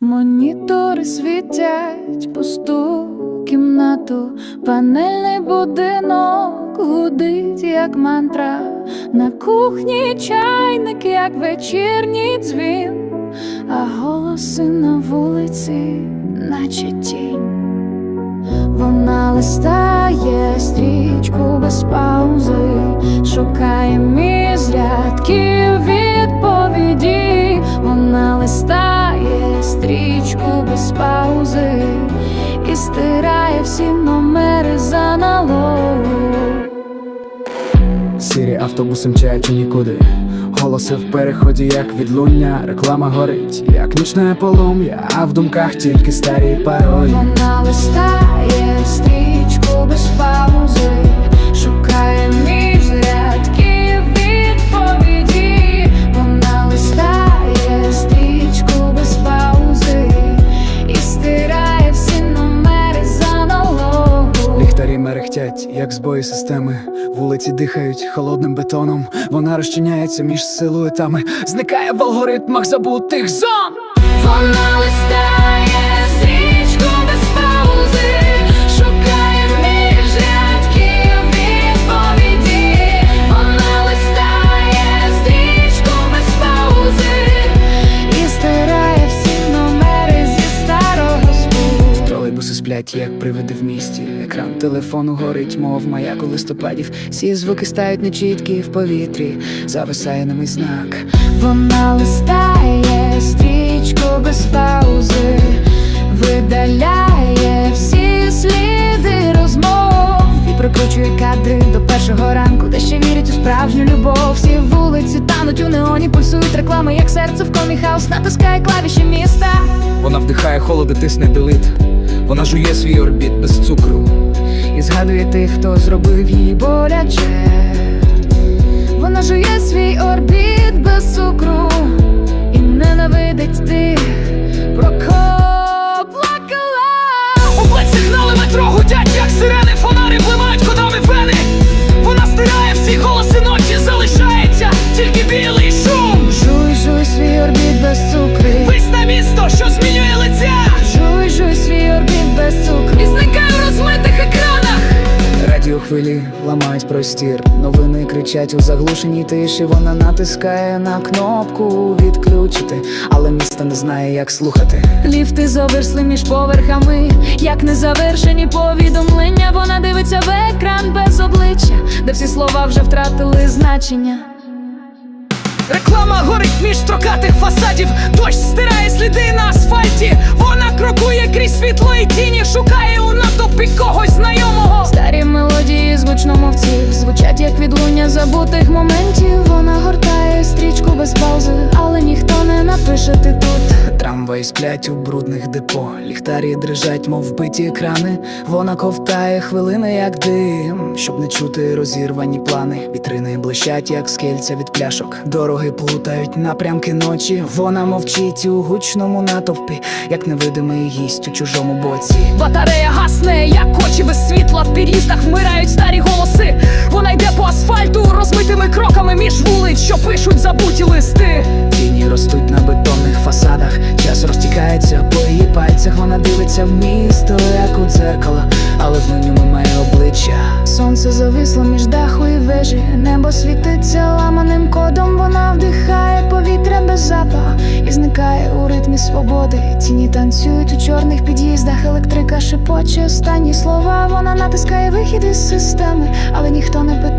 Монітори світять пусту кімнату, панельний будинок гудить, як мантра. На кухні чайник, як вечірній дзвін, а голоси на вулиці, наче тінь. Вона листає стрічку без паузи, шукає між рядків і стирає всі номери за налогу Сірі автобуси мчать у нікуди. Голоси в переході, як відлуння, реклама горить, як нічне полум'я, а в думках тільки старі паролі. Вона листає Ліхтарі як збої системи. Вулиці дихають холодним бетоном. Вона розчиняється між силуетами, зникає в алгоритмах забутих зон. Вона листає Тролейбуси як привиди в місті. Екран телефону горить, мов маяк у листопадів. Всі звуки стають нечіткі в повітрі, зависає на мій знак. Вона листає стрічку без паузи, видаляє всі сліди розмов і прикручує кадри до першого ранку, де ще вірять у справжню любов. Всі вулиці тануть у неоні, пульсують реклами, як серце в комі хаус, натискає клавіші міста. Вона вдихає холод і тисне делит. Вона жує свій орбіт без цукру. і згадує тих, хто зробив їй боляче. Вона жує свій орбіт без цукру Радіохвилі ламають простір. Новини кричать у заглушеній тиші. Вона натискає на кнопку відключити, але місто не знає, як слухати. Ліфти зависли між поверхами, як незавершені повідомлення. Вона дивиться в екран без обличчя, де всі слова вже втратили значення. Реклама горить між строкатих фасадів. Дощ стирає сліди на асфальті. Вона крокує крізь світло і тіні, шукає у натовпі когось знайомого. Мелодії з звучать як відлуння забутих моментів. Сплять у брудних депо, ліхтарі дрижать, мов вбиті екрани. Вона ковтає хвилини, як дим, щоб не чути розірвані плани. Вітрини блищать, як скельця від пляшок. Дороги плутають напрямки ночі. Вона мовчить у гучному натовпі, як невидимий гість у чужому боці. Батарея гасне, як очі без світла в під'їздах вмирають старі голоси. Вона йде по асфальту розмитими кроками між вулиць, що пишуть забуті листи. Тіні ростуть на дивиться місто, як у дзеркало, але в ньому немає обличчя. Сонце зависло між даху і вежі, небо світиться ламаним кодом. Вона вдихає повітря без запаху і зникає у ритмі свободи. Тіні танцюють у чорних під'їздах, електрика шепоче останні слова. Вона натискає вихід із системи, але ніхто не питає,